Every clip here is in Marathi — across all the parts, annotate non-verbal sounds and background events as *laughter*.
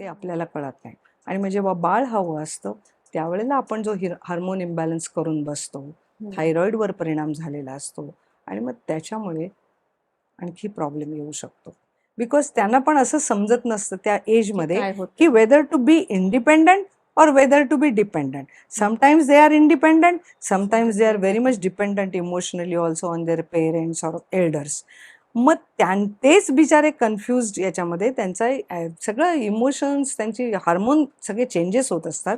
ते आपल्याला कळत नाही आणि मग जेव्हा बाळ हवं असतं त्यावेळेला आपण जो हिर हार्मोन इम्बॅलन्स करून बसतो थायरॉइडवर परिणाम झालेला असतो आणि मग त्याच्यामुळे आणखी प्रॉब्लेम येऊ शकतो बिकॉज त्यांना पण असं समजत नसतं त्या एजमध्ये? की whether to be independent or whether to be dependent. Sometimes they are independent, sometimes they are very much dependent emotionally also on their parents or elders. मग त्यां तेच बिचारे कन्फ्युज याच्यामध्ये त्यांचा सगळं इमोशन्स त्यांची हार्मोन सगळे चेंजेस होत असतात.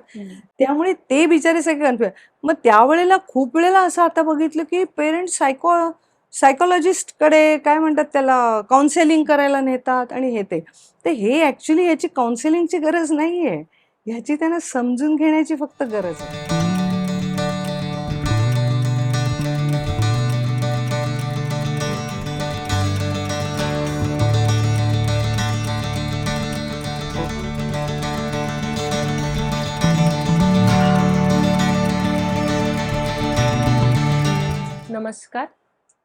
त्यामुळे ते बिचारे सगळे कन्फ्युज मग त्यावेळेला खूप वेळेला असं आता बघितलं की पेरेंट्स सायको सायकोलॉजिस्टकडे काय म्हणतात त्याला काउन्सिलिंग करायला नेतात आणि हे ते. तर हे ॲक्च्युली याची काउन्सिलिंगची गरज नाही आहे ह्याची त्यांना समजून घेण्याची फक्त गरज आहे. नमस्कार.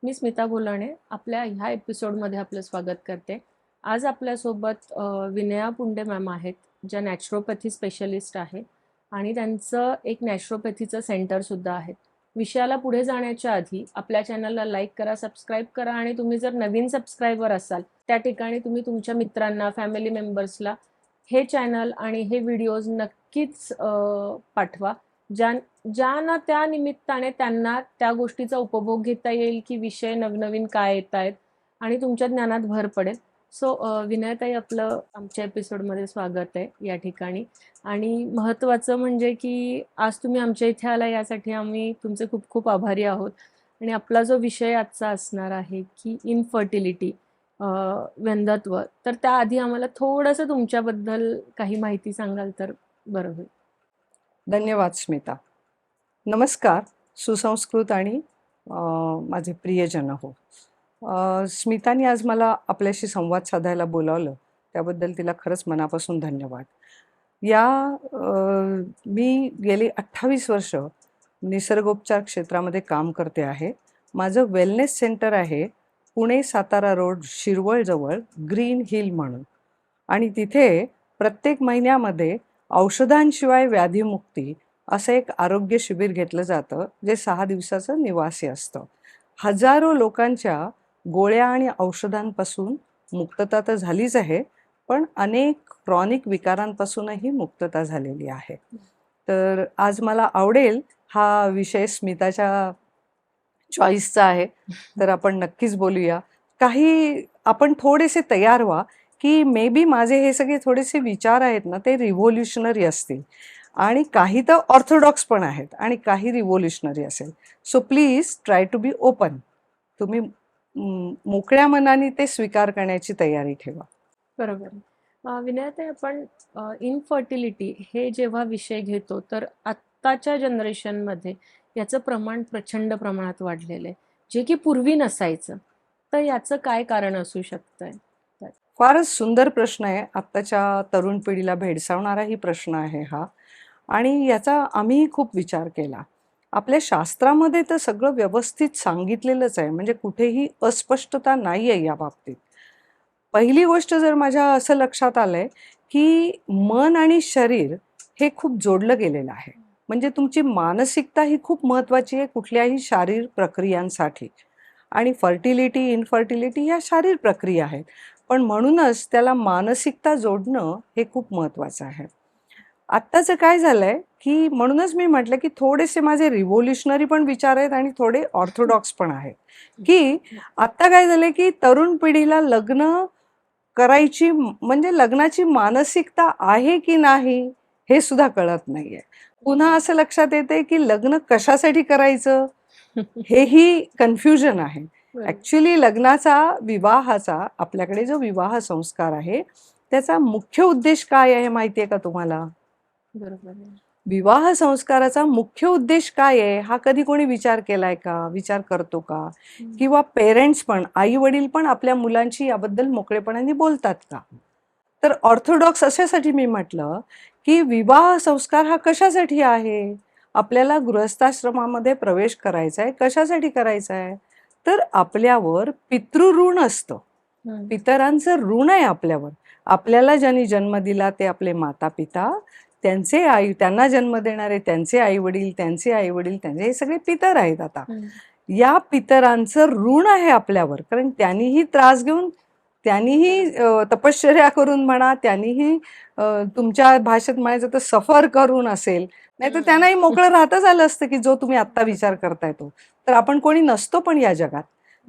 मी स्मिता बोलाणे. आपल्या ह्या एपिसोडमध्ये आपलं स्वागत करते. आज आपल्यासोबत विनया पुंडे मॅम आहेत ज्या नॅचरोपॅथी स्पेशलिस्ट आहे आणि त्यांचं एक नॅचरोपॅथीचं सेंटरसुद्धा आहे. विषयाला पुढे जाण्याच्या आधी आपल्या चॅनलला लाईक करा सबस्क्राईब करा आणि तुम्ही जर नवीन सबस्क्रायबर असाल त्या ठिकाणी तुम्ही तुमच्या मित्रांना फॅमिली मेंबर्सला हे चॅनल आणि हे व्हिडिओज नक्कीच पाठवा. ज्या ज्यांना त्या निमित्ताने त्यांना त्या गोष्टीचा उपभोग घेता येईल की विषय नवनवीन काय येत आहेत आणि तुमच्या ज्ञानात भर पडेल. सो विनयताई आपलं आमच्या एपिसोडमध्ये स्वागत आहे या ठिकाणी. आणि महत्त्वाचं म्हणजे की आज तुम्ही आमच्या इथे आला यासाठी आम्ही तुमचे खूप खूप आभारी आहोत. आणि आपला जो विषय आजचा असणार आहे की इनफर्टिलिटी व्यंधत्व तर त्याआधी आम्हाला थोडंसं तुमच्याबद्दल काही माहिती सांगाल तर बरं होईल. धन्यवाद स्मिता. नमस्कार सुसंस्कृत आणि माझे प्रियजन हो. स्मितानी स्मिताने आज मला आपल्याशी संवाद साधायला बोलावलं त्याबद्दल तिला खरंच मनापासून धन्यवाद. या मी गेली अठ्ठावीस वर्ष निसर्गोपचार क्षेत्रामध्ये काम करते आहे. माझं वेलनेस सेंटर आहे पुणे सातारा रोड शिरवळजवळ ग्रीन हिल म्हणून. आणि तिथे प्रत्येक महिन्यामध्ये औषधांशिवाय व्याधीमुक्ती असं एक आरोग्य शिबिर घेतलं जातं जे सहा दिवसाचं निवासी असतं. हजारो लोकांच्या गोळ्या आणि औषधांपासून मुक्तता तर झालीच आहे पण अनेक क्रॉनिक विकारांपासूनही मुक्तता झालेली आहे. तर आज मला आवडेल हा विषय स्मिताच्या चॉईसचा आहे तर आपण नक्कीच बोलूया. काही आपण थोडेसे तयार व्हा की मे बी माझे हे सगळे थोडेसे विचार आहेत ना ते रिव्होल्युशनरी असतील. आणि काही तर ऑर्थोडॉक्स पण आहेत आणि काही रिव्होल्युशनरी असेल. So please try to be open तुम्ही मोकळ्या मनाने ते स्वीकार करण्याची तयारी ठेवा. बरोबर. विनयते आपण इनफर्टिलिटी हे जेव्हा विषय घेतो तर आत्ताच्या जनरेशनमध्ये याचं प्रमाण प्रचंड प्रमाणात वाढलेलं आहे. जे की पूर्वी नसायचं. तर याचं काय कारण असू शकतंय? फारच सुंदर प्रश्न आहे. आत्ताच्या तरुण पिढीला भेडसावणाराही प्रश्न आहे हा. आणि याचा आम्हीही खूप विचार केला. आपल्या शास्त्रामध्ये तर सगळं व्यवस्थित सांगितलेलंच आहे. म्हणजे कुठेही अस्पष्टता नाही आहे या बाबतीत. पहिली गोष्ट जर माझ्या असं लक्षात आलंय की मन आणि शरीर हे खूप जोडलं गेलेलं आहे. म्हणजे तुमची मानसिकता ही खूप महत्त्वाची आहे कुठल्याही शारीर प्रक्रियांसाठी. आणि फर्टिलिटी इनफर्टिलिटी ह्या शारीर प्रक्रिया आहेत. पण म्हणूनच त्याला मानसिकता जोडणं हे खूप महत्त्वाचं आहे. आत्ताचं काय झालंय की म्हणूनच मी म्हटलं की थोडेसे माझे रिव्होल्युशनरी पण विचार आहेत आणि थोडे ऑर्थोडॉक्स पण आहेत. की आत्ता काय झालंय की तरुण पिढीला लग्न करायची म्हणजे लग्नाची मानसिकता आहे की नाही हे सुद्धा कळत नाहीये. पुन्हा असं लक्षात येते की लग्न कशासाठी करायचं? *laughs* हेही कन्फ्युजन आहे. ऍक्च्युली लग्नाचा विवाहाचा आपल्याकडे जो विवाह संस्कार आहे त्याचा मुख्य उद्देश काय आहे माहिती आहे का तुम्हाला? बरोबर. विवाह संस्काराचा मुख्य उद्देश काय आहे हा कधी कोणी विचार केलाय का? विचार करतो का. किंवा पेरेंट्स पण आई वडील पण आपल्या मुलांची याबद्दल मोकळेपणाने बोलतात का? तर ऑर्थोडॉक्स अशासाठी मी म्हटलं की विवाह संस्कार हा कशासाठी आहे? आपल्याला गृहस्थाश्रमामध्ये प्रवेश करायचा आहे कशासाठी करायचा आहे तर आपल्यावर पितृऋण असतं. पितरांचं ऋण आहे आपल्यावर आपल्याला ज्यांनी जन्म दिला ते आपले माता पिता त्यांचे आई त्यांना जन्म देणारे त्यांचे आई वडील त्यांचे आई वडील त्यांचे हे सगळे पितर आहेत आता. या पितरांचं ऋण आहे आपल्यावर कारण त्यांनीही त्रास घेऊन त्यांनीही तपश्चर्या करून म्हणा त्यांनीही तुमच्या भाषेत म्हणायचं तर सफर करून असेल नाही तर. त्यांनाही मोकळं राहतच आलं असतं की जो तुम्ही आत्ता विचार करताय तो. तर आपण कोणी नसतो पण या जगात.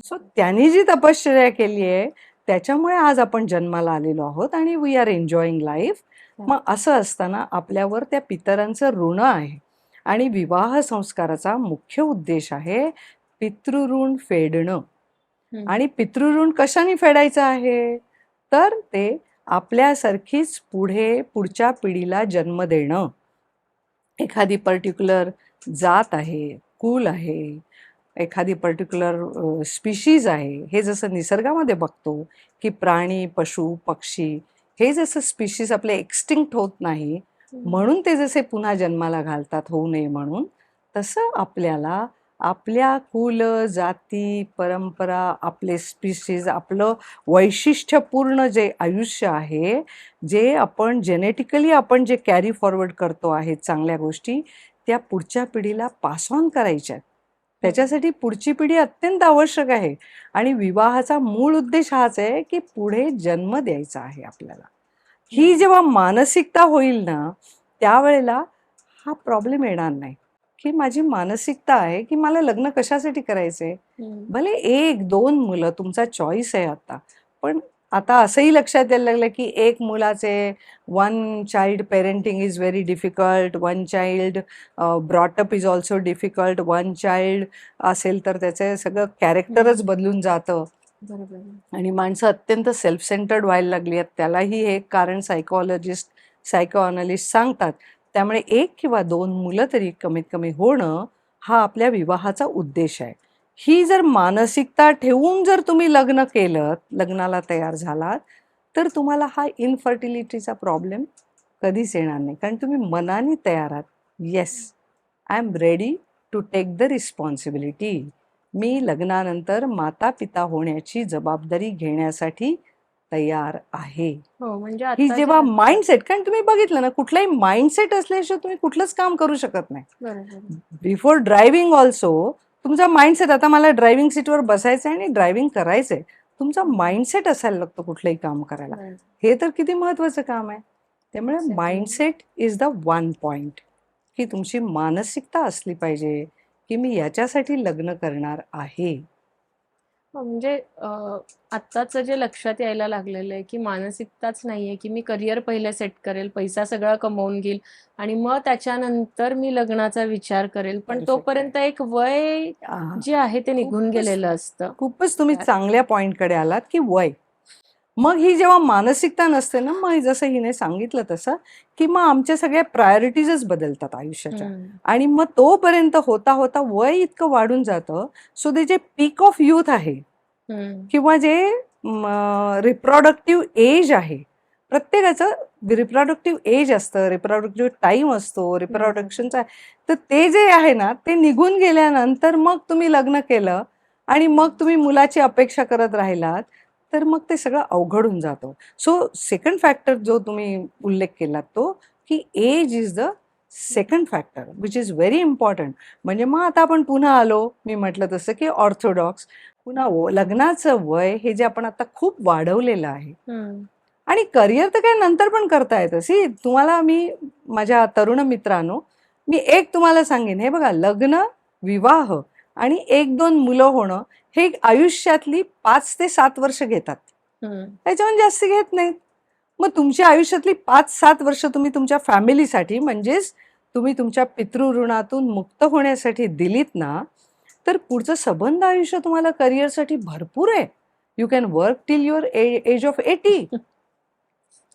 सो त्यांनी जी तपश्चर्या केली आहे त्याच्यामुळे आज आपण जन्माला आलेलो आहोत आणि वी आर एन्जॉईंग लाईफ मग असं असताना आपल्यावर त्या पितरांचं ऋण आहे. आणि विवाह संस्काराचा मुख्य उद्देश आहे पितृऋण फेडणं. आणि पितृऋण कशाने फेडायचं आहे? तर ते आपल्यासारखीच पुढे पुढच्या पिढीला जन्म देणं. एखादी पर्टिक्युलर जात आहे कुल आहे एखादी पर्टिक्युलर स्पिशीज आहे हे जसं निसर्गामध्ये बघतो की प्राणी पशु पक्षी हे जसं स्पिशीज आपले एक्स्टिंक्ट होत नाही. म्हणून ते जसे पुन्हा जन्माला घालतात होऊ नये म्हणून तसं आपल्याला आपल्या कुल जाती परंपरा आपले स्पीशीज आपलं वैशिष्ट्यपूर्ण जे आयुष्य आहे जे आपण जेनेटिकली आपण जे कॅरी फॉरवर्ड करतो आहे चांगल्या गोष्टी त्या पुढच्या पिढीला पास ऑन करायच्या आहेत. त्याच्यासाठी पुढची पिढी अत्यंत आवश्यक आहे. आणि विवाहाचा मूळ उद्देश हाच आहे की पुढे जन्म द्यायचा आहे आपल्याला. ही जेव्हा मानसिकता होईल ना त्यावेळेला हा प्रॉब्लेम येणार नाही. की माझी मानसिकता आहे की मला लग्न कशासाठी करायचंय. भले एक दोन मुलं तुमचा चॉईस आहे आता. पण आता असंही लक्षात यायला लागलं की एक मुलाचे one child parenting is very difficult one child brought up is also difficult one child असेल तर त्याचे सगळं कॅरेक्टरच बदलून जातं. आणि माणसं अत्यंत सेल्फ सेंटर्ड व्हायला लागली आहेत. त्यालाही हे एक कारण सायकोलॉजिस्ट सायकोअनालिस्ट सांगतात. त्यामुळे एक किंवा दोन मुलं तरी कमीत कमी होणं हा आपल्या विवाहाचा उद्देश आहे. ही जर मानसिकता ठेवून जर तुम्ही लग्न केलं लग्नाला तयार झालात तर तुम्हाला हा इनफर्टिलिटीचा प्रॉब्लेम कधीच येणार नाही. कारण तुम्ही मनाने तयार आहात. Yes I am ready to take the responsibility मी लग्नानंतर माता पिता होण्याची जबाबदारी घेण्यासाठी तयार आहे. हो म्हणजे ही जेव्हा माइंडसेट कारण तुम्ही बघितलं ना कुठलाही माइंडसेट असल्याशिवाय तुम्ही कुठलंच काम करू शकत नाही. बिफोर ड्रायव्हिंग ऑल्सो तुमचा माइंडसेट आता मला ड्रायव्हिंग सीटवर बसायचं आहे आणि ड्रायव्हिंग करायचंय. तुमचा माइंडसेट असायला लागतो कुठलंही काम करायला. बरोबर. हे तर किती महत्वाचं काम आहे. त्यामुळे. Mindset is the one point की तुमची मानसिकता असली पाहिजे की मी याच्यासाठी लग्न करणार आहे. हो, म्हणजे अं, आत्ताचं जे लक्षात यायला लागलेलं आहे की मानसिकताच नाहीये की मी करिअर पहिले सेट करेल पैसा सगळा कमवून घेईल आणि मग त्याच्यानंतर मी लग्नाचा विचार करेल. पण. तोपर्यंत एक वय जे आहे ते निघून गेलेलं असतं. खूपच तुम्ही चांगल्या पॉइंटकडे आलात की वय. मग ही जेव्हा मानसिकता नसते ना मग जसं हिने सांगितलं तसं की मग आमच्या सगळ्या प्रायोरिटीजच बदलतात आयुष्याच्या. आणि मग तोपर्यंत होता होता वय इतकं वाढून जातं सो ते जे पीक ऑफ युथ आहे. किंवा जे रिप्रोडक्टिव्ह एज आहे प्रत्येकाचं रिप्रोडक्टिव्ह एज असतं रिप्रोडक्टिव्ह टाईम असतो रिप्रोडक्शनचा तर ते जे आहे ना ते निघून गेल्यानंतर मग तुम्ही लग्न केलं आणि मग तुम्ही मुलाची अपेक्षा करत राहिलात तर मग ते सगळं अवघड होऊन जातं. सो सेकंड फॅक्टर जो तुम्ही उल्लेख केलात तो की age is the second factor which is very important म्हणजे मग आता आपण पुन्हा आलो मी म्हटलं तसं की ऑर्थोडॉक्स पुन्हा लग्नाचं वय हे जे आपण आता खूप वाढवलेलं आहे. आणि करिअर तर काय नंतर पण करता येतं. सी तुम्हाला मी माझ्या तरुण मित्रांनो मी एक तुम्हाला सांगेन. हे बघा लग्न विवाह आणि एक दोन मुलं होणं हे आयुष्यातली पाच ते सात वर्ष घेतात. त्याच्याहून जास्त घेत नाहीत. मग तुमच्या आयुष्यातली पाच सात वर्ष तुम्ही तुमच्या फॅमिलीसाठी म्हणजेच तुम्ही तुमच्या पितृऋणातून मुक्त होण्यासाठी दिलीत ना तर पुढचं सबंध आयुष्य तुम्हाला करिअरसाठी भरपूर आहे. You can work till your age of eighty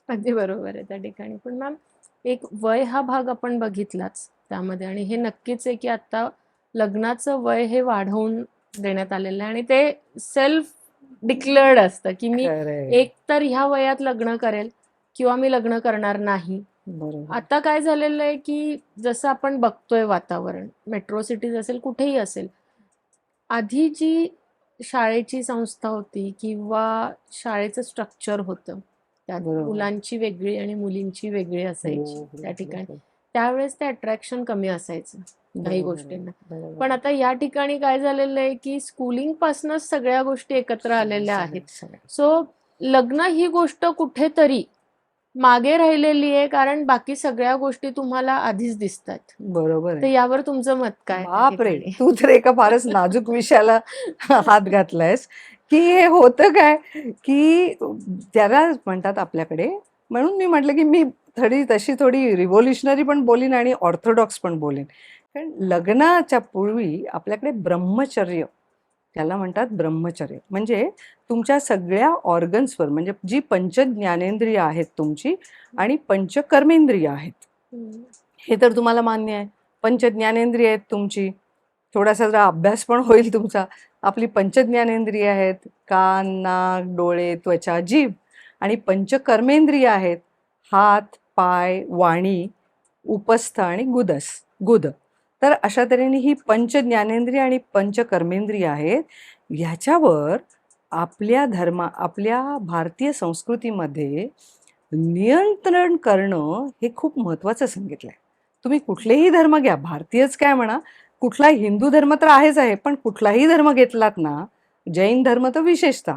अगदी बरोबर आहे त्या ठिकाणी. पण मॅम एक वय हा भाग आपण बघितलाच त्यामध्ये. आणि हे नक्कीच आहे की आता लग्नाचं वय हे वाढवून देण्यात आलेलं आहे. आणि ते सेल्फ डिक्लेअर्ड असतं की मी एक तर ह्या वयात लग्न करेल किंवा मी लग्न करणार नाही. आता काय झालेलं आहे की जसं आपण बघतोय वातावरण मेट्रो सिटीज असेल कुठेही असेल आधी जी शाळेची संस्था होती किंवा शाळेचं स्ट्रक्चर होतं त्यात. मुलांची वेगळी आणि मुलींची वेगळी असायची हो, हो, त्या ठिकाणी. त्यावेळेस ते अट्रॅक्शन कमी असायचं. काही गोष्टींना. पण आता या ठिकाणी काय झालेलं आहे की स्कूलिंग पासूनच सगळ्या गोष्टी एकत्र आलेल्या आहेत. सो लग्न ही गोष्ट कुठेतरी मागे राहिलेली आहे कारण बाकी सगळ्या गोष्टी तुम्हाला आधीच दिसतात बरोबर तर यावर तुमचं मत काय बापरे? तू तर एका फारच नाजूक विषयाला हात घातलायस. की हे होतं काय? की त्याला म्हणतात आपल्याकडे म्हणून मी म्हटलं की मी थोडी तशी थोडी रिव्होल्युशनरी पण बोलीन आणि ऑर्थोडॉक्स पण बोलीन. कारण लग्नाच्या पूर्वी आपल्याकडे ब्रह्मचर्य त्याला म्हणतात ब्रह्मचर्य. म्हणजे तुमच्या सगळ्या ऑर्गन्सवर म्हणजे जी पंच ज्ञानेंद्रिय आहेत तुमची आणि पंचकर्मेंद्रिय आहेत. हे तर तुम्हाला मान्य आहे. पंच ज्ञानेंद्रिय आहेत तुमची. थोडासा जरा अभ्यास पण होईल तुमचा. आपली पंच ज्ञानेंद्रिय आहेत. कान नाक डोळे त्वचा जीभ आणि पंचकर्मेंद्रिय आहेत. हात पाय वाणी उपस्थ आणि गुदस गुद. तर अशा तऱ्हेने ही पंच ज्ञानेंद्रिय आणि पंचकर्मेंद्रिय आहेत. ह्याच्यावर आपल्या धर्मा आपल्या भारतीय संस्कृतीमध्ये नियंत्रण करणं हे खूप महत्त्वाचं सांगितलं आहे. तुम्ही कुठलेही धर्म घ्या भारतीयच काय म्हणा कुठला हिंदू धर्म तर आहेच आहे पण कुठलाही धर्म घेतलात ना जैन धर्म तर विशेषतः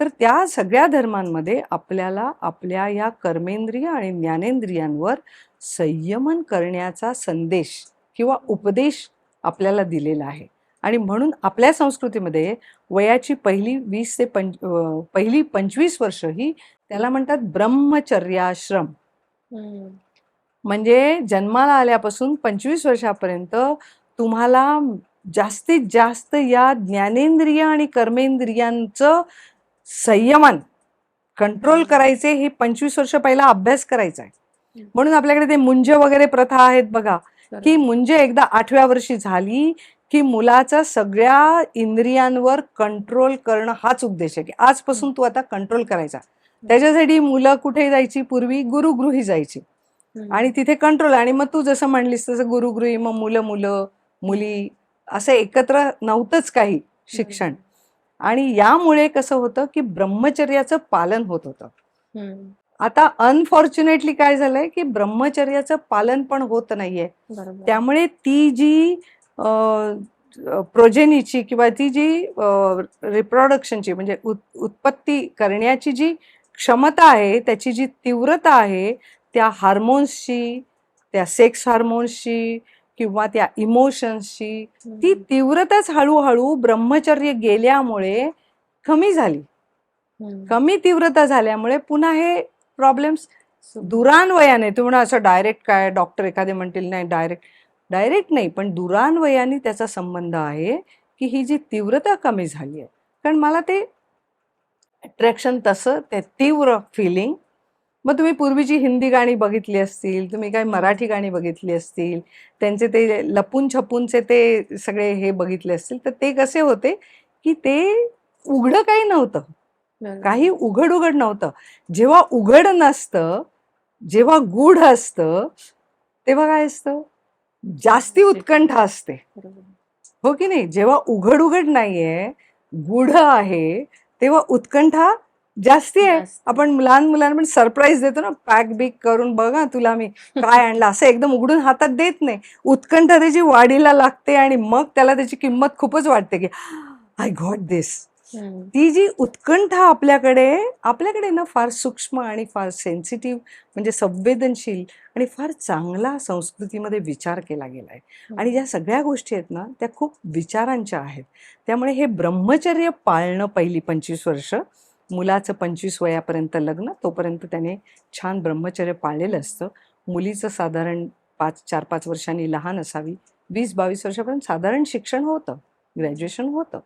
तर त्या सगळ्या धर्मांमध्ये आपल्याला आपल्या या कर्मेंद्रिय आणि ज्ञानेंद्रियांवर संयमन करण्याचा संदेश किंवा उपदेश आपल्याला दिलेला आहे. आणि म्हणून आपल्या संस्कृतीमध्ये वयाची पहिली वीस ते पंच पहिली पंचवीस वर्ष ही त्याला म्हणतात ब्रह्मचर्याश्रम. म्हणजे जन्माला आल्यापासून पंचवीस वर्षापर्यंत तुम्हाला जास्तीत जास्त या ज्ञानेंद्रिय आणि कर्मेंद्रियांचं संयमन कंट्रोल करायचे हे पंचवीस वर्ष पहिला अभ्यास करायचा आहे. म्हणून आपल्याकडे ते मुंज वगैरे प्रथा आहेत बघा. की मुंज एकदा आठव्या वर्षी झाली की मुलाचा सगळ्या इंद्रियांवर कंट्रोल करणं हाच उद्देश आहे की आजपासून तू आता कंट्रोल करायचा. त्याच्यासाठी मुलं कुठे जायची? पूर्वी गुरुगृही जायची. आणि तिथे कंट्रोल आणि मग तू जसं म्हणलीस तसं गुरुगृही मग मुलं मुलं मुली असं एकत्र नव्हतंच काही शिक्षण. आणि यामुळे कसं होतं की ब्रह्मचर्याचं पालन होत होतं. आता अनफॉर्च्युनेटली काय झालंय की ब्रह्मचर्याचं पालन पण होत नाहीये त्यामुळे ती जी प्रोजेनीची किंवा ती जी रिप्रोडक्शनची म्हणजे उत- उत्पत्ती करण्याची जी क्षमता आहे त्याची जी तीव्रता आहे त्या हार्मोन्सची त्या सेक्स हार्मोन्सची किंवा त्या इमोशन्सची ती. तीव्रताच हळूहळू ब्रह्मचर्य गेल्यामुळे कमी झाली. कमी तीव्रता झाल्यामुळे पुन्हा हे प्रॉब्लेम्स दुरान्वयाने तुम्ही असं डायरेक्ट काय डॉक्टर एखादे म्हणतील नाही डायरेक्ट डायरेक्ट नाही पण दुरान्वयाने त्याचा संबंध आहे की ही जी तीव्रता कमी झाली आहे. कारण मला ते अट्रॅक्शन तसं ते तीव्र फिलिंग मग तुम्ही पूर्वीची हिंदी गाणी बघितली असतील तुम्ही काही मराठी गाणी बघितली असतील त्यांचे ते लपून छपूनचे ते सगळे हे बघितले असतील तर ते कसे होते की ते उघडं काही नव्हतं. काही उघड उघड नव्हतं. जेव्हा उघड नसतं जेव्हा गूढ असतं तेव्हा काय असतं? जास्ती उत्कंठा असते. हो की नाही? जेव्हा उघड उघड नाहीये गूढ आहे तेव्हा उत्कंठा जास्ती आहे. आपण लहान मुलांना पण सरप्राईज देतो ना पॅक बिक करून बघा तुला मी काय आणलं. असं एकदम उघडून हातात देत नाही. उत्कंठा त्याची वाढीला लागते आणि मग त्याला त्याची किंमत खूपच वाटते की आय गॉट दिस. ती जी उत्कंठा आपल्याकडे आपल्याकडे ना फार सूक्ष्म आणि फार सेन्सिटिव्ह म्हणजे संवेदनशील आणि फार चांगला संस्कृतीमध्ये विचार केला गेला आहे आणि ज्या सगळ्या गोष्टी आहेत ना त्या खूप विचारांच्या आहेत. त्यामुळे हे ब्रह्मचर्य पाळणं पहिली पंचवीस वर्ष मुलाचं पंचवीस वयापर्यंत लग्न तोपर्यंत त्याने छान ब्रह्मचर्य पाळलेलं असतं. मुलीचं साधारण पाच चार पाच वर्षांनी लहान असावी. वीस बावीस वर्षापर्यंत साधारण शिक्षण होतं ग्रॅज्युएशन होतं.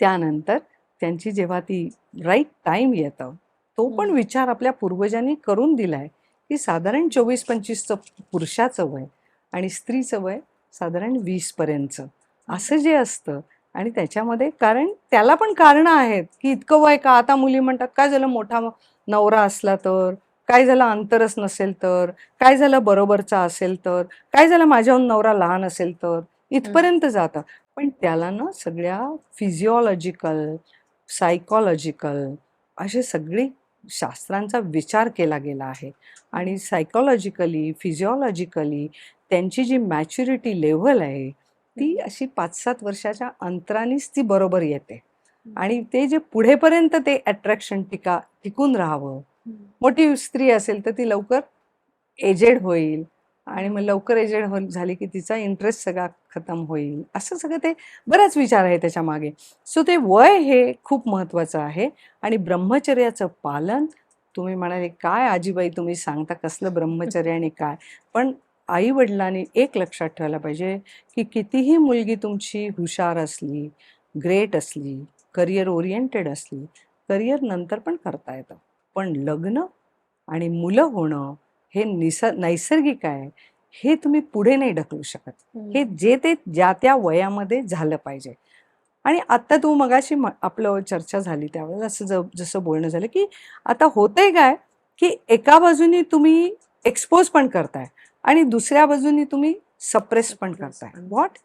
त्यानंतर त्यांची जेव्हा ती राईट टाईम येतं तो पण. विचार आपल्या पूर्वजांनी करून दिलाय की साधारण चोवीस पंचवीसचं पुरुषाचं वय आणि स्त्रीचं वय साधारण वीसपर्यंतचं असं जे असतं आणि त्याच्यामध्ये कारण त्याला पण कारणं आहेत की इतकं वय का? आता मुली म्हणतात काय झालं मोठा नवरा असला तर? काय झालं अंतरच नसेल तर? काय झालं बरोबरचा असेल तर? काय झालं माझ्याहून नवरा लहान असेल तर? इथपर्यंत जातं. पण त्याला ना सगळ्या फिजिओलॉजिकल सायकॉलॉजिकल असे सगळी शास्त्रांचा विचार केला गेला आहे. आणि सायकॉलॉजिकली फिजिओलॉजिकली त्यांची जी मॅच्युरिटी लेव्हल आहे ती अशी पाच सात वर्षाच्या अंतरानेच ती बरोबर येते. आणि ते जे पुढेपर्यंत ते अट्रॅक्शन टिका टिकून राहावं. मोठी स्त्री असेल तर ती लवकर एजेड होईल. आणि मग लवकर एजेड हो झाली की तिचा इंटरेस्ट सगळा खतम होईल. असं सगळं ते बराच विचार आहे त्याच्यामागे. सो ते वय हे खूप महत्त्वाचं आहे. आणि ब्रह्मचर्याचं पालन तुम्ही म्हणाले काय आजीबाई तुम्ही सांगता? कसलं ब्रह्मचर्य आणि काय? पण आई वडिलांनी एक लक्षात ठेवायला पाहिजे की कितीही मुलगी तुमची हुशार असली ग्रेट असली करिअर ओरिएंटेड असली करिअर नंतर पण करता येतं. पण लग्न आणि मुलं होणं हे निस नैसर्गिक आहे. हे तुम्ही पुढे नाही ढकलू शकत. हे जे ते ज्या त्या वयामध्ये झालं पाहिजे. आणि आत्ता तू मगाशी आपलं चर्चा झाली त्यावेळेला असं ज जसं बोलणं झालं की आता होतंय काय की एका बाजूनी तुम्ही एक्सपोज पण करताय आणि दुसऱ्या बाजूनी तुम्ही सप्रेस पण करताय. What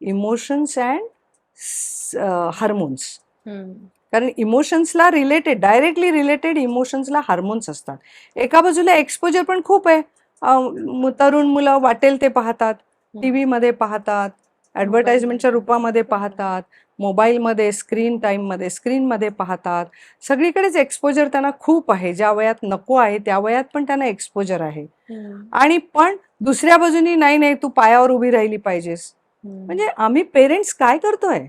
emotions and hormones. कारण इमोशन्सला रिलेटेड डायरेक्टली रिलेटेड इमोशन्सला हार्मोन्स असतात. एका बाजूला एक्सपोजर पण खूप आहे. तरुण मुलं वाटेल ते पाहतात टी व्हीमध्ये पाहतात ॲडव्हर्टाइजमेंटच्या रूपामध्ये पाहतात मोबाईलमध्ये स्क्रीन टाईममध्ये स्क्रीनमध्ये पाहतात. सगळीकडेच एक्सपोजर त्यांना खूप आहे. ज्या वयात नको आहे त्या वयात पण त्यांना एक्सपोजर आहे. आणि पण दुसऱ्या बाजूनी नाही नाही तू पायावर उभी राहिली पाहिजेस. म्हणजे आम्ही पेरेंट्स काय करतोय?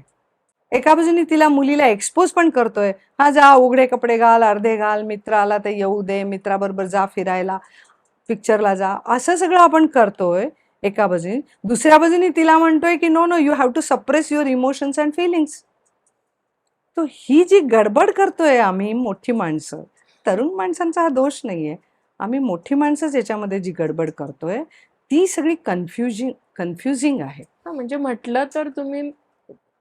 एका बाजूने तिला मुलीला एक्सपोज पण करतोय. हा जा उघडे कपडे घाल अर्धे घाल मित्र आला तर येऊ दे मित्राबरोबर जा फिरायला पिक्चरला जा. असं सगळं आपण करतोय एका बाजूने. दुसऱ्या बाजूने तिला म्हणतोय की no no you have to suppress your emotions and feelings तो ही जी गडबड करतोय आम्ही मोठी माणसं तरुण माणसांचा हा दोष नाहीये. आम्ही मोठी माणसंच याच्यामध्ये जी गडबड करतोय ती सगळी कन्फ्युजिंग कन्फ्युजिंग आहे. म्हणजे म्हटलं तर तुम्ही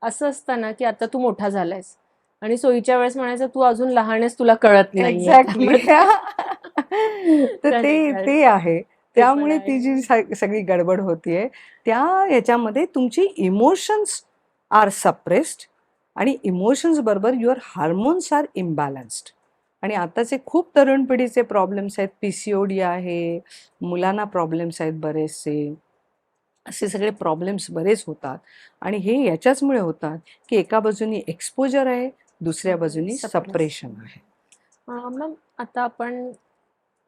असं असतं ना की आता तू मोठा झालायस. आणि सोयीच्या वेळेस म्हणायचं तू अजून लहान आहेस तुला कळत नाही *laughs* तर ते ते आहे. त्यामुळे. ती जी सगळी गडबड होतीये त्या ह्याच्यामध्ये तुमची इमोशन्स आर सप्रेस्ड आणि इमोशन्स बरोबर युअर हार्मोन्स आर इम्बॅलन्स्ड आणि आताचे खूप तरुण पिढीचे प्रॉब्लेम्स आहेत. पी सी ओ डी आहे. मुलांना प्रॉब्लेम्स आहेत बरेचसे. असे सगळे प्रॉब्लेम्स बरेच होतात. आणि हे याच्याचमुळे होतात की एका बाजूनी एक्सपोजर आहे दुसऱ्या हम्म, बाजूनी. सप्रेशन आहे. मॅम आता आपण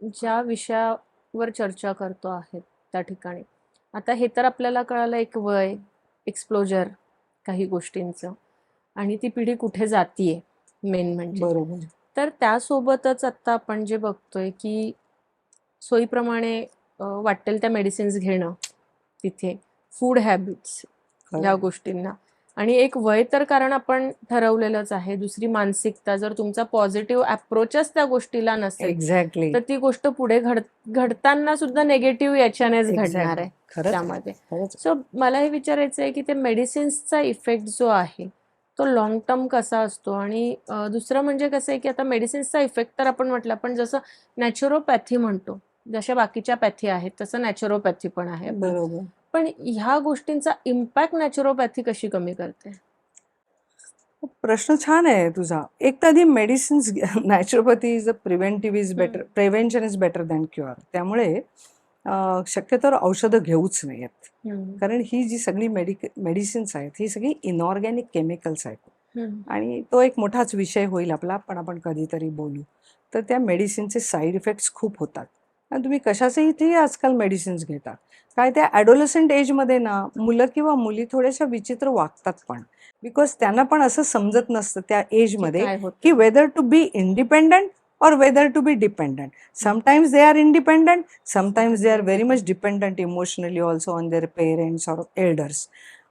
ज्या विषयावर चर्चा करतो आहे त्या ठिकाणी आता हे तर आपल्याला कळालं एक वय एक्सप्लोजर काही गोष्टींचं आणि ती पिढी कुठे जातीये मेन म्हणजे. बरोबर. तर त्यासोबतच आता आपण जे बघतोय की सोयीप्रमाणे वाटेल त्या मेडिसिन्स घेणं तिथे. फूड हॅबिट्स ह्या गोष्टींना. आणि एक वय तर कारण आपण ठरवलेलंच आहे. दुसरी मानसिकता जर तुमचा पॉझिटिव्ह अप्रोचच त्या गोष्टीला नसेल एक्झॅक्टली तर ती गोष्ट पुढे घड घडताना सुद्धा नेगेटिव्ह याच्यानेच घडणार आहे त्यामध्ये. सो मला हे विचारायचं आहे की ते मेडिसिन्सचा इफेक्ट जो आहे तो लॉंग टर्म कसा असतो? आणि दुसरं म्हणजे कसं आहे की आता मेडिसिन्सचा इफेक्ट तर आपण म्हटलं पण जसं नॅचरोपॅथी म्हणतो जशा बाकीच्या पॅथी आहेत तसं नॅचरोपॅथी पण आहे. बरोबर. पण ह्या गोष्टींचा इम्पॅक्ट नॅचरोपॅथी कशी कमी करते? प्रश्न छान आहे तुझा. एक तर आधी medicines naturopathy is a preventive is better. Prevention is better than cure त्यामुळे शक्यतोवर औषधं घेऊच नाहीयेत हम्म. कारण ही जी सगळी मेडिक मेडिसिन्स आहेत ही सगळी इनऑर्गॅनिक केमिकल्स आहेत. आणि तो एक मोठाच विषय होईल आपला पण आपण कधीतरी बोलू. तर त्या मेडिसिनचे साईड इफेक्ट्स खूप होतात. आणि तुम्ही कशाचंही इथेही आजकाल मेडिसिन्स घेता. काय त्या ॲडोलसंट एजमध्ये ना मुलं किंवा मुली थोड्याशा विचित्र वागतात पण. बिकॉज त्यांना पण असं समजत नसतं त्या एजमध्ये? की whether to be independent or whether to be dependent sometimes they are independent sometimes they are very much dependent emotionally also on their parents or elders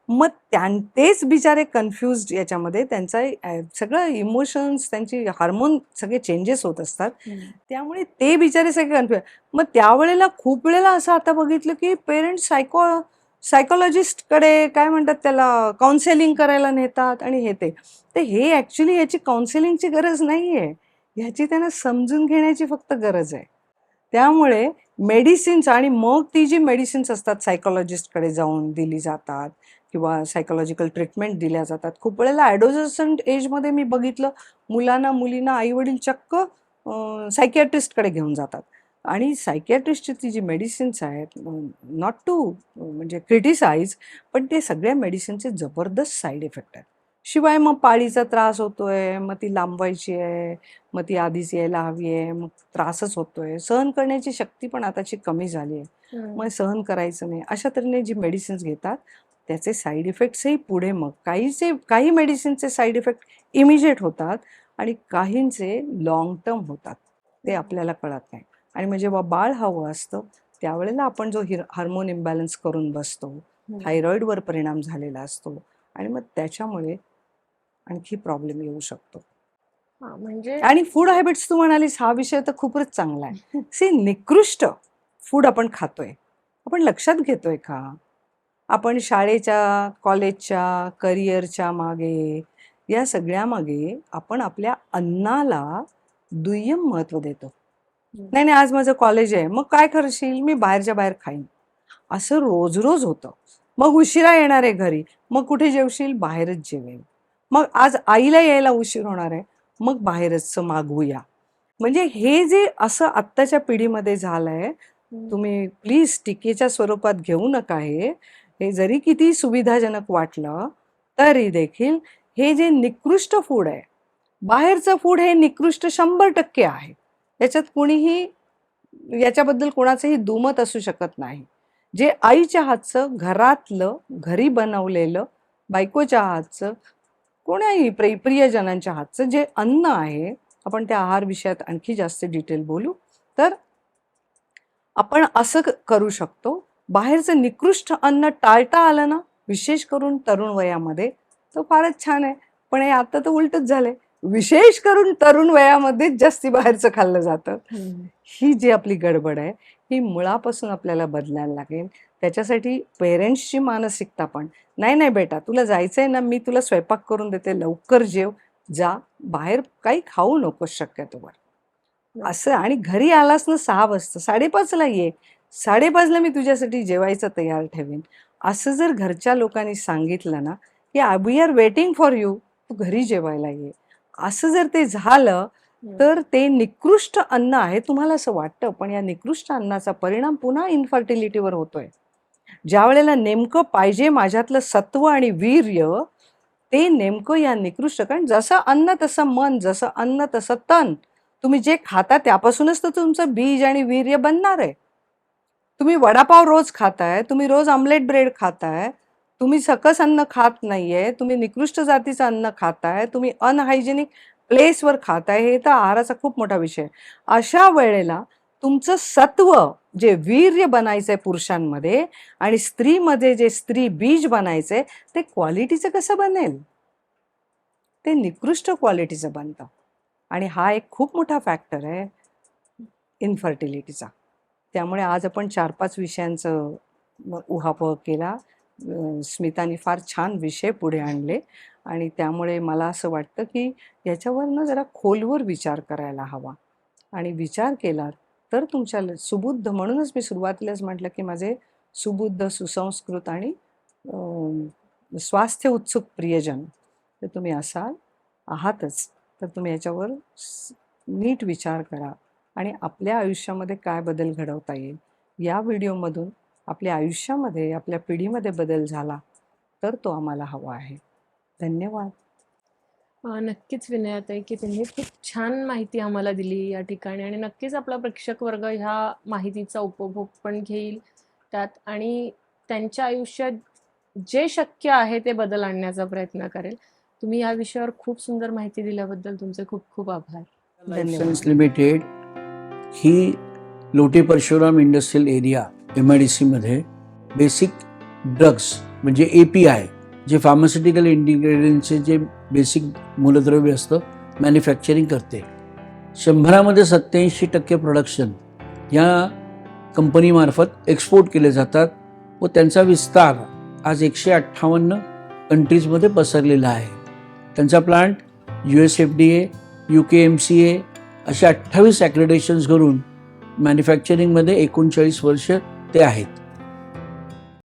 मग त्यां तेच बिचारे कन्फ्युज याच्यामध्ये त्यांचा सगळं इमोशन्स त्यांची हार्मोन सगळे चेंजेस होत असतात. त्यामुळे ते बिचारे सगळे कन्फ्युज मग त्यावेळेला खूप वेळेला असं आता बघितलं की पेरेंट्स सायको सायकोलॉजिस्टकडे काय म्हणतात त्याला काउन्सेलिंग करायला नेतात आणि हे ते. तर हे ॲक्च्युली याची काउन्सिलिंगची गरज नाही आहे ह्याची त्यांना समजून घेण्याची फक्त गरज आहे. त्यामुळे मेडिसिन्स आणि मग ती जी मेडिसिन्स असतात सायकोलॉजिस्टकडे जाऊन दिली जातात किंवा सायकोलॉजिकल ट्रीटमेंट दिल्या जातात. खूप वेळेला ॲडोजसंट एजमध्ये मी बघितलं मुलांना मुलींना आईवडील चक्क सायकियाट्रिस्टकडे घेऊन जातात. आणि सायकियाट्रिस्टची ती जी मेडिसिन्स आहेत नॉट टू म्हणजे क्रिटिसाइज पण ते सगळ्या मेडिसिनचे जबरदस्त साईड इफेक्ट आहेत. शिवाय मग पाळीचा त्रास होतोय मग ती लांबवायची आहे मग ती आधीच यायला हवी आहे मग त्रासच होतोय. सहन करण्याची शक्ती पण आताची कमी झाली आहे. मग सहन करायचं नाही. अशा तऱ्हेने जी मेडिसिन्स घेतात त्याचे साईड इफेक्ट्सही पुढे मग. काहीचे काही मेडिसिनचे साईड इफेक्ट इमिजिएट होतात आणि काहींचे लॉंग टर्म होतात. ते आपल्याला कळत नाही. आणि मग जेव्हा बाळ हवं असतं त्यावेळेला आपण जो हिर हार्मोन इम्बॅलन्स करून बसतो थायरॉईडवर परिणाम झालेला असतो आणि मग त्याच्यामुळे आणखी प्रॉब्लेम येऊ शकतो. म्हणजे आणि फूड हॅबिट्स तू म्हणालीस हा विषय तर खूपच चांगला आहे. *laughs* सी निकृष्ट फूड आपण खातोय. आपण लक्षात घेतोय का? आपण शाळेच्या कॉलेजच्या करिअरच्या मागे या सगळ्या मागे आपण आपल्या अन्नाला दुय्यम महत्त्व देतो. नाही नाही आज माझं कॉलेज आहे मग काय करशील? मी बाहेरच्या बाहेर खाईन. असं रोज रोज होतं. मग उशिरा येणार आहे घरी. मग कुठे जेवशील? बाहेरच जेवेन. मग आज आईला यायला उशीर होणार आहे. मग बाहेरच मागवूया म्हणजे हे जे असं आत्ताच्या पिढीमध्ये झालंय तुम्ही प्लीज टीकेच्या स्वरूपात घेऊ नका हे. हे जरी किती सुविधाजनक वाटलं तरी देखील हे जे निकृष्ट फूड आहे बाहेरचं फूड हे निकृष्ट शंभर टक्के आहे. याच्यात कुणीही याच्याबद्दल कोणाचंही दुमत असू शकत नाही. जे आईच्या हातचं घरातलं घरी बनवलेलं बायकोच्या हातचं कोणाही प्रिय प्रियजनांच्या हातचं जे अन्न आहे आपण त्या आहार विषयात आणखी जास्त डिटेल बोलू. तर आपण असं करू शकतो बाहेरचं निकृष्ट अन्न टाळता आलं ना विशेष करून तरुण वयामध्ये तर फारच छान आहे. पण हे आता तर उलटच झालंय. विशेष करून तरुण वयामध्येच जास्ती बाहेरचं खाल्लं जातं. ही जी आपली गडबड आहे ही मुळापासून आपल्याला बदलायला लागेल. त्याच्यासाठी पेरेंट्सची मानसिकता पण. नाही नाही बेटा तुला जायचं आहे ना मी तुला स्वयंपाक करून देते लवकर जेव. जा बाहेर काही खाऊ नकोस शक्यतोवर. असं आणि घरी आलास ना सहा वाजता साडेपाचला ये. साडेपाचला मी तुझ्यासाठी जेवायचं तयार ठेवेन. असं जर घरच्या लोकांनी सांगितलं ना की we are waiting for you तू घरी जेवायला ये. असं जर ते झालं तर ते निकृष्ट अन्न आहे तुम्हाला असं वाटतं पण या निकृष्ट अन्नाचा परिणाम पुन्हा इन्फर्टिलिटीवर होतोय. ज्या वेळेला नेमकं पाहिजे माझ्यातलं सत्व आणि वीर्य ते नेमकं या निकृष्ट कारण जसं अन्न तसं मन जसं अन्न तसं तन. तुम्ही जे खाता त्यापासूनच तर तुमचं बीज आणि वीर्य बनणार आहे. तुम्ही वडापाव रोज खाताय तुम्ही रोज आमलेट ब्रेड खाताय तुम्ही सकस अन्न खात नाहीये तुम्ही निकृष्ट जातीचं अन्न खाताय तुम्ही अनहायजेनिक प्लेसवर खाताय हे तर आहाराचा खूप मोठा विषय अशा वेळेला तुमचं सत्व जे वीर्य बनायचं आहे पुरुषांमध्ये आणि स्त्रीमध्ये जे स्त्री बीज बनायचंय ते क्वालिटीचं कसं बनेल? ते निकृष्ट क्वालिटीचं बनतं. आणि हा एक खूप मोठा फॅक्टर आहे इन्फर्टिलिटीचा त्यामुळे आज आपण चार पाच विषयांचं उहापोह केला. स्मिताने फार छान विषय पुढे आणले आणि त्यामुळे मला असं वाटतं की याच्यावरनं जरा खोलवर विचार करायला हवा. आणि विचार केला तर तुमच्या ल- सुबुद्ध म्हणूनच मी सुरुवातीलाच म्हटलं की माझे सुबुद्ध सुसंस्कृत आणि स्वास्थ्य उत्सुक प्रियजन तर तुम्ही असाल आहातच. तर तुम्ही याच्यावर नीट विचार करा. आणि आपल्या आयुष्यामध्ये काय बदल घडवता येईल? या व्हिडिओमधून आपल्या आयुष्यामध्ये आपल्या पिढीमध्ये बदल झाला तर तो आम्हाला हवा आहे. धन्यवाद. नक्कीच विनयाताई की तुम्ही खूप छान माहिती आम्हाला दिली या ठिकाणी आणि नक्कीच आपला प्रेक्षक वर्ग ह्या माहितीचा उपभोग पण घेईल त्यात आणि त्यांच्या आयुष्यात जे शक्य आहे ते बदल आणण्याचा प्रयत्न करेल. तुम्ही या विषयावर खूप सुंदर माहिती दिल्याबद्दल तुमचे खूप खूप आभार. धन्यवाद. Limited he Lote Parashuram industrial area M I D सीमध्ये बेसिक ड्रग्स म्हणजे ए पी आय जे फार्मास्युटिकल इंडिग्रेडियंटचे जे बेसिक मूलद्रव्य असतं मॅन्युफॅक्चरिंग करते. शंभरामध्ये सत्याऐंशी टक्के प्रोडक्शन या कंपनीमार्फत एक्सपोर्ट केले जातात व त्यांचा विस्तार आज एकशे अठ्ठावन्न कंट्रीजमध्ये पसरलेला आहे. त्यांचा plant U S F D A U K M C A असे अठ्ठावीस ॲक्रेडेशन्स करून मॅन्युफॅक्चरिंगमध्ये एकोणचाळीस वर्ष ते आहेत.